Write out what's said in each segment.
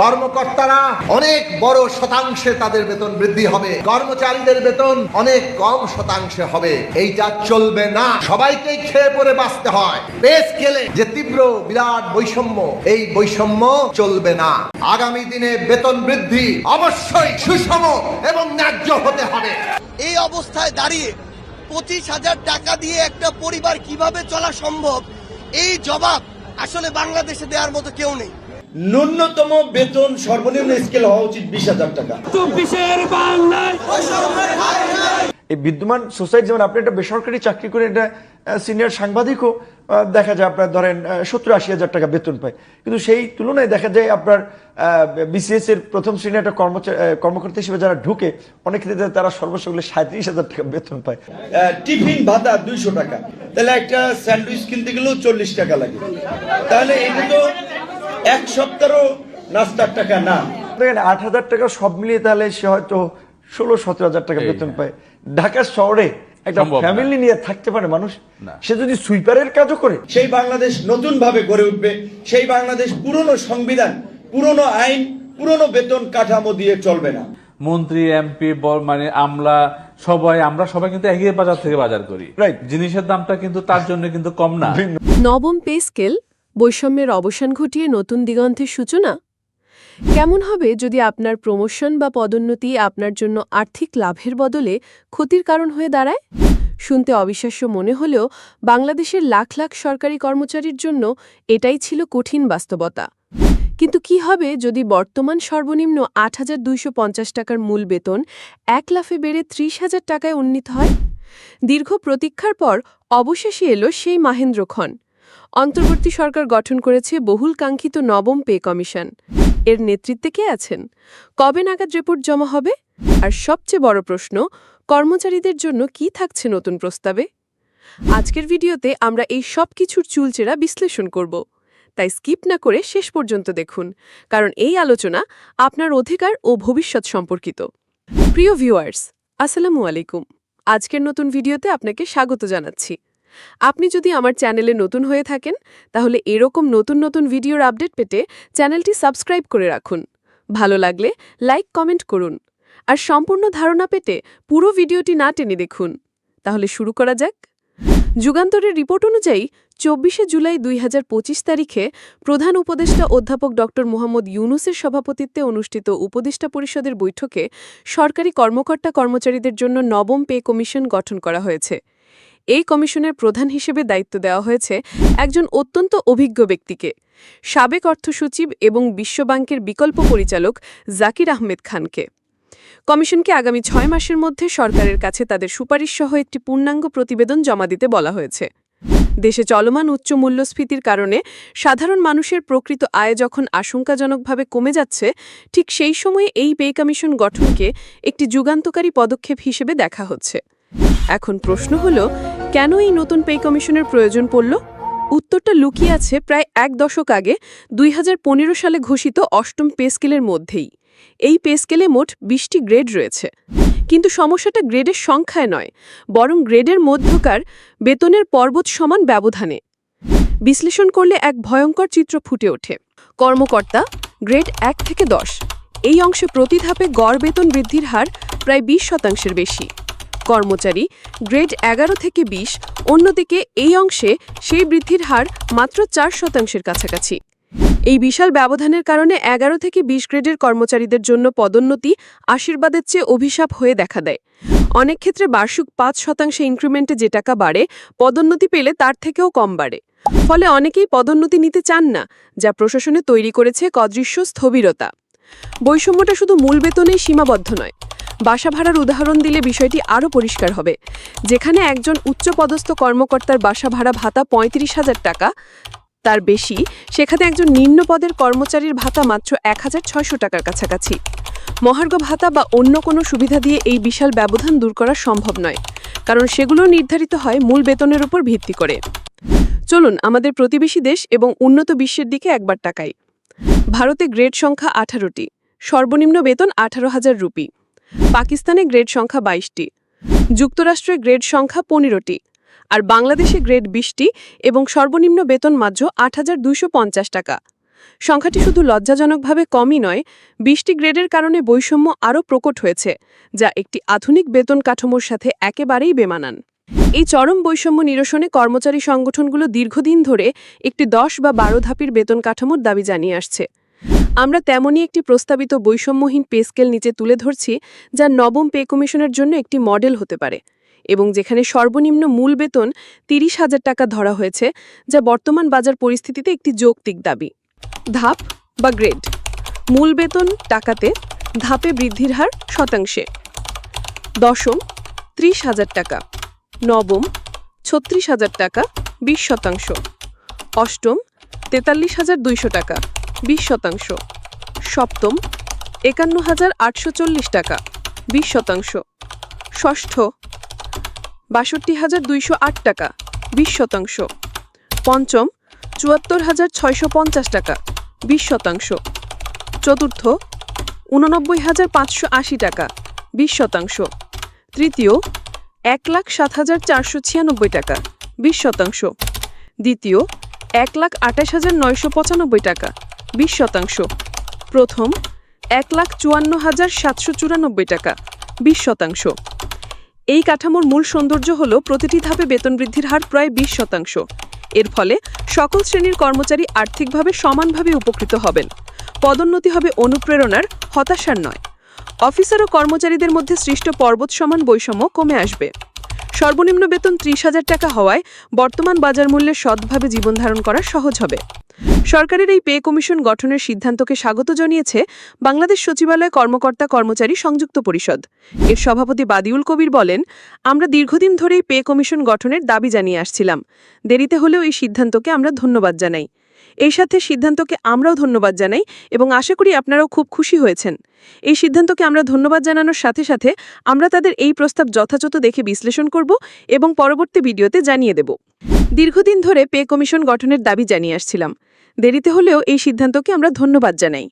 কর্মকর্তারা অনেক বড় শতাংশে তাদের বেতন বৃদ্ধি হবে। কর্মচারীদের বেতন অনেক কম শতাংশে হবে। এইটা চলবে না। সবাইকে খেয়ে পরে বাঁচতে হয়। পে স্কেলে যে তীব্র বিরাট বৈষম্য, এই বৈষম্য চলবে না। আগামী দিনে বেতন বৃদ্ধি অবশ্যই সুষম এবং ন্যায্য হতে হবে। এই অবস্থায় দাঁড়িয়ে পঁচিশ হাজার টাকা দিয়ে একটা পরিবার কীভাবে চলা সম্ভব? এই জবাব আসলে বাংলাদেশে দেওয়ার মতো কেউ নেই। ন্যূনতম বেতন সর্বনিম্ন স্কেল হওয়া উচিত বিশ হাজার টাকা। চব্বিশের বাংলায়। এই বিদ্যমান সোসাইটি যেমন আপনি একটা বেসরকারি চাকরি করে একটা সিনিয়র সাংবাদিকও দেখা যায় আপনার ধরেন সত্তর আশি হাজার টাকা বেতন পায়। কিন্তু সেই তুলনায় দেখা যায় আপনার বিসিএস এর প্রথম শ্রেণির একটা কর্মচারী কর্মকর্তা হিসেবে যারা ঢুকে অনেক ক্ষেত্রে তারা সর্বোচ্চ হলে সাঁত্রিশ হাজার টাকা বেতন পায়। আহ, টিফিন ভাতা দুইশো টাকা। তাহলে একটা স্যান্ডউইচ কিনতে গেলেও চল্লিশ টাকা লাগে। তাহলে এটা তো এক সপ্তাহও নাস্তার টাকা না। দেখেন আট হাজার টাকা সব মিলিয়ে তাহলে সে হয়তো ষোলো সতেরো হাজার টাকা বেতন পায়। ঢাকা শহরে একটা ফ্যামিলি নিয়ে থাকতে পারে মানুষ সে যদি সুইপারের কাজও করে। সেই বাংলাদেশ নতুন ভাবে গড়ে উঠবে সেই বাংলাদেশ পুরনো সংবিধান পুরনো আইন পুরনো বেতন কাঠামো দিয়ে চলবে না। মন্ত্রী এমপি মানে আমলা সবাই আমরা সবাই কিন্তু একই বাজার থেকে বাজার করি। Right. জিনিসের দামটা কিন্তু তার জন্য কিন্তু কম না। নবম পে স্কেল বৈষম্যের অবসান ঘটিয়ে নতুন দিগন্তের সূচনা? কেমন হবে যদি আপনার প্রমোশন বা পদোন্নতি আপনার জন্য আর্থিক লাভের বদলে ক্ষতির কারণ হয়ে দাঁড়ায়? শুনতে অবিশ্বাস্য মনে হলেও বাংলাদেশের লাখ লাখ সরকারি কর্মচারীর জন্য এটাই ছিল কঠিন বাস্তবতা। কিন্তু কি হবে যদি বর্তমান সর্বনিম্ন আট হাজার দুইশো পঞ্চাশ টাকার মূল বেতন এক লাফে বেড়ে ত্রিশ হাজার টাকায় উন্নীত হয়? দীর্ঘ প্রতীক্ষার পর অবশেষে এলো সেই মাহেন্দ্রক্ষণ। অন্তর্বর্তী সরকার গঠন করেছে বহুল কাঙ্ক্ষিত নবম পে কমিশন। এর নেতৃত্বে কে আছেন? কবে নাগাদ রিপোর্ট জমা হবে? আর সবচেয়ে বড় প্রশ্ন, কর্মচারীদের জন্য কি থাকছে নতুন প্রস্তাবে? আজকের ভিডিওতে আমরা এই সব কিছুর চুলচেরা বিশ্লেষণ করব। তাই স্কিপ না করে শেষ পর্যন্ত দেখুন, কারণ এই আলোচনা আপনার অধিকার ও ভবিষ্যৎ সম্পর্কিত। প্রিয় ভিউয়ার্স, আসসালামু আলাইকুম। আজকের নতুন ভিডিওতে আপনাকে স্বাগত জানাচ্ছি। আপনি যদি আমার চ্যানেলে নতুন হয়ে থাকেন, তাহলে এরকম নতুন নতুন ভিডিওর আপডেট পেতে চ্যানেলটি সাবস্ক্রাইব করে রাখুন। ভালো লাগলে লাইক, কমেন্ট করুন। আর সম্পূর্ণ ধারণা পেতে পুরো ভিডিওটি না টেনে দেখুন। তাহলে শুরু করা যাক। যুগান্তরের রিপোর্ট অনুযায়ী চব্বিশে জুলাই দুই হাজার পঁচিশ তারিখে প্রধান উপদেষ্টা অধ্যাপক ড মোহাম্মদ ইউনুসের সভাপতিত্বে অনুষ্ঠিত উপদেষ্টা পরিষদের বৈঠকে সরকারি কর্মকর্তা কর্মচারীদের জন্য নবম পে কমিশন গঠন করা হয়েছে। এই কমিশনের প্রধান হিসেবে দায়িত্ব দেওয়া হয়েছে একজন অত্যন্ত অভিজ্ঞ ব্যক্তিকে। সাবেক অর্থসচিব এবং বিশ্বব্যাংকের বিকল্প পরিচালক জাকির আহমেদ খানকে। কমিশনকে আগামী ছয় মাসের মধ্যে সরকারের কাছে তাদের সুপারিশ সহ একটি পূর্ণাঙ্গ প্রতিবেদন জমা দিতে বলা হয়েছে। দেশে চলমান উচ্চ মূল্যস্ফীতির কারণে সাধারণ মানুষের প্রকৃত আয় যখন আশঙ্কাজনকভাবে কমে যাচ্ছে, ঠিক সেই সময়ে এই পে কমিশন গঠনকে একটি যুগান্তকারী পদক্ষেপ হিসেবে দেখা হচ্ছে। এখন প্রশ্ন হল, কেন এই নতুন পে কমিশনের প্রয়োজন পড়ল? উত্তরটা লুকিয়ে আছে প্রায় এক দশক আগে, দুই হাজার পনেরো সালে ঘোষিত অষ্টম পে স্কেলের মধ্যেই। এই পে স্কেলে মোট বিশটি গ্রেড রয়েছে। কিন্তু সমস্যাটা গ্রেডের সংখ্যায় নয়, বরং গ্রেডের মধ্যকার বেতনের পর্বত সমান ব্যবধানে। বিশ্লেষণ করলে এক ভয়ঙ্কর চিত্র ফুটে ওঠে। কর্মকর্তা, গ্রেড এক থেকে দশ। এই অংশে প্রতি ধাপে গড় বেতন বৃদ্ধির হার প্রায় বিশ শতাংশের বেশি। কর্মচারী গ্রেড এগারো থেকে বিশ, অন্যদিকে এই অংশে সেই বৃদ্ধির হার মাত্র চার শতাংশের কাছাকাছি। এই বিশাল ব্যবধানের কারণে এগারো থেকে বিশ গ্রেডের কর্মচারীদের জন্য পদোন্নতি আশীর্বাদের চেয়ে অভিশাপ হয়ে দেখা দেয়। অনেক ক্ষেত্রে বার্ষিক পাঁচ শতাংশে ইনক্রিমেন্টে যে টাকা বাড়ে, পদোন্নতি পেলে তার থেকেও কম বাড়ে। ফলে অনেকেই পদোন্নতি নিতে চান না, যা প্রশাসনে তৈরি করেছে কদৃশ্য স্থবিরতা। বৈষম্যটা শুধু মূল বেতনেই সীমাবদ্ধ নয় বাসা ভাড়ার উদাহরণ দিলে বিষয়টি আরও পরিষ্কার হবে। যেখানে একজন উচ্চপদস্থ কর্মকর্তার বাসা ভাড়া ভাতা পঁয়ত্রিশ হাজার টাকা, তার বেশি, সেখানে একজন নিম্ন পদের কর্মচারীর ভাতা মাত্র এক হাজার ছয়শো টাকার কাছাকাছি। মহার্ঘ ভাতা বা অন্য কোনো সুবিধা দিয়ে এই বিশাল ব্যবধান দূর করা সম্ভব নয়, কারণ সেগুলো নির্ধারিত হয় মূল বেতনের উপর ভিত্তি করে। চলুন, আমাদের প্রতিবেশী দেশ এবং উন্নত বিশ্বের দিকে একবার তাকাই। ভারতে গ্রেড সংখ্যা আঠারোটি, সর্বনিম্ন বেতন আঠারো হাজার রুপি। পাকিস্তানে গ্রেড সংখ্যা বাইশটি, যুক্তরাষ্ট্রে গ্রেড সংখ্যা পনেরোটি, আর বাংলাদেশে গ্রেড বিশটি এবং সর্বনিম্ন বেতন মাত্র আট হাজার দুইশো পঞ্চাশ টাকা। সংখ্যাটি শুধু লজ্জাজনকভাবে কমই নয়, বিশটি গ্রেডের কারণে বৈষম্য আরও প্রকট হয়েছে, যা একটি আধুনিক বেতন কাঠামোর সাথে একেবারেই বেমানান। এই চরম বৈষম্য নিরসনে কর্মচারী সংগঠনগুলো দীর্ঘদিন ধরে একটি দশ বা বারো ধাপির বেতন কাঠামোর দাবি জানিয়ে আসছে। আমরা তেমনই একটি প্রস্তাবিত বৈষম্যহীন পে স্কেল নিচে তুলে ধরছি, যা নবম পে কমিশনের জন্য একটি মডেল হতে পারে, এবং যেখানে সর্বনিম্ন মূল বেতন তিরিশ হাজার টাকা ধরা হয়েছে, যা বর্তমান বাজার পরিস্থিতিতে একটি যৌক্তিক দাবি। ধাপ বা গ্রেড। মূল বেতন টাকাতে, ধাপে বৃদ্ধির হার শতাংশে। দশম, ত্রিশ হাজার টাকা। নবম, ছত্রিশ হাজার টাকা, বিশ শতাংশ। অষ্টম, তেতাল্লিশ হাজার দুইশো টাকা। বিশ শতাংশ। সপ্তম, একান্ন হাজার আটশো চল্লিশ টাকা, বিশ শতাংশ। ষষ্ঠ, বাষট্টি হাজার দুইশো আট টাকা, বিশ শতাংশ। পঞ্চম, চুয়াত্তর হাজার ছয়শো পঞ্চাশ টাকা, বিশ শতাংশ। চতুর্থ, উননব্বই হাজার পাঁচশো আশি টাকা, বিশ শতাংশ। তৃতীয়, এক লাখ সাত হাজার চারশো ছিয়ানব্বই টাকা, বিশ শতাংশ। দ্বিতীয়, এক লাখ আঠাশ হাজার নয়শো পঁচানব্বই টাকা বিশ শতাংশ। প্রথম, এক লাখ চুয়ান্ন হাজার সাতশো চুরানব্বই টাকা, বিশ শতাংশ। এই কাঠামোর মূল সৌন্দর্য হল প্রতিটি ধাপে বেতন বৃদ্ধির হার প্রায় বিশ শতাংশ। এর ফলে সকল শ্রেণির কর্মচারী আর্থিকভাবে সমানভাবে উপকৃত হবেন। পদোন্নতি হবে অনুপ্রেরণার, হতাশার নয়। অফিসার ও কর্মচারীদের মধ্যে সৃষ্ট পর্বত সমান বৈষম্য কমে আসবে। সর্বনিম্ন বেতন ত্রিশ হাজার টাকা হওয়ায় বর্তমান বাজার মূল্যে সৎভাবে জীবনধারণ করা সহজ হবে। সরকারের এই পে কমিশন গঠনের সিদ্ধান্তকে স্বাগত জানিয়েছে বাংলাদেশ সচিবালয় কর্মকর্তা কর্মচারী সংযুক্ত পরিষদ। এর সভাপতি বাদিউল কবির বলেন, আমরা দীর্ঘদিন ধরেই পে কমিশন গঠনের দাবি জানিয়ে আসছিলাম। দেরিতে হলেও এই সিদ্ধান্তকে আমরা ধন্যবাদ জানাই। এই সাথে সিদ্ধান্তকে আমরাও ধন্যবাদ জানাই এবং আশা করি আপনারাও খুব খুশি হয়েছেন। এই সিদ্ধান্তকে আমরা ধন্যবাদ জানানোর সাথে সাথে আমরা তাদের এই প্রস্তাব যথাযথ দেখে বিশ্লেষণ করব এবং পরবর্তী ভিডিওতে জানিয়ে দেব। দীর্ঘদিন ধরে পে কমিশন গঠনের দাবি জানিয়ে আসছিলাম। দেরিতে হলেও এই সিদ্ধান্তকে আমরা ধন্যবাদ জানাই।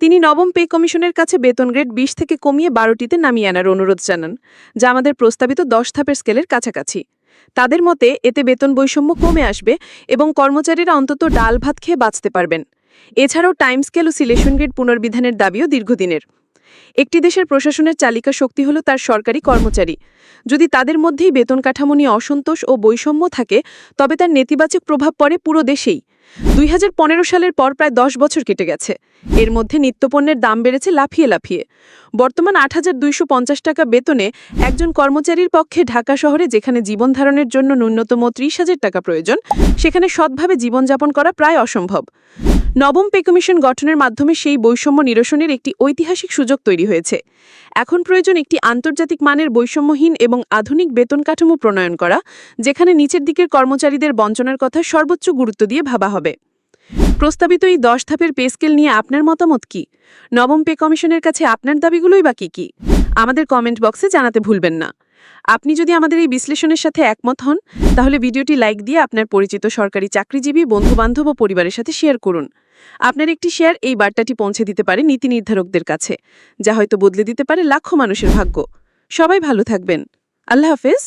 তিনি নবম পে কমিশনের কাছে বেতন গ্রেড বিশ থেকে কমিয়ে বারোটিতে নামিয়ে আনার অনুরোধ জানান, যা আমাদের প্রস্তাবিত দশ ধাপের স্কেলের কাছাকাছি। তাদের মতে, এতে বেতন বৈষম্য কমে আসবে এবং কর্মচারীরা অন্তত ডাল ভাত খেয়ে বাঁচতে পারবেন। এছাড়াও টাইম স্কেল ও সিলেকশন গ্রেড পুনর্বিধানের দাবিও দীর্ঘদিনের। একটি দেশের প্রশাসনের চালিকা শক্তি হল তার সরকারি কর্মচারী। যদি তাদের মধ্যেই বেতন কাঠামো নিয়ে অসন্তোষ ও বৈষম্য থাকে, তবে তার নেতিবাচক প্রভাব পড়ে পুরো দেশেই। দুই হাজার পনেরো সালের পর প্রায় দশ বছর কেটে গেছে। এর মধ্যে নিত্যপণ্যের দাম বেড়েছে লাফিয়ে লাফিয়ে। বর্তমান আট হাজার দুইশো পঞ্চাশ টাকা বেতনে একজন কর্মচারীর পক্ষে ঢাকা শহরে যেখানে জীবন ধারণের জন্য ন্যূনতম ত্রিশ হাজার টাকা প্রয়োজন, সেখানে সৎভাবে জীবনযাপন করা প্রায় অসম্ভব। নবম পে কমিশন গঠনের মাধ্যমে সেই বৈষম্য নিরসনের একটি ঐতিহাসিক সুযোগ তৈরি হয়েছে। এখন প্রয়োজন একটি আন্তর্জাতিক মানের বৈষম্যহীন এবং আধুনিক বেতন কাঠামো প্রণয়ন করা, যেখানে নিচের দিকের কর্মচারীদের বঞ্চনার কথা সর্বোচ্চ গুরুত্ব দিয়ে ভাবা হবে। প্রস্তাবিত এই দশ ধাপের পে স্কেল নিয়ে আপনার মতামত কি? নবম পে কমিশনের কাছে আপনার দাবিগুলোই বা কি কি? আমাদের কমেন্ট বক্সে জানাতে ভুলবেন না। আপনি যদি আমাদের এই বিশ্লেষণের সাথে একমত হন, তাহলে ভিডিওটি লাইক দিয়ে আপনার পরিচিত সরকারি চাকরিজীবী, বন্ধুবান্ধব ও পরিবারের সাথে শেয়ার করুন। আপনার একটি শেয়ার এই বার্তাটি পৌঁছে দিতে পারে নীতি নির্ধারকদের কাছে, যা হয়তো বদলে দিতে পারে লাখো মানুষের ভাগ্য। সবাই ভালো থাকবেন। আল্লাহ হাফেজ।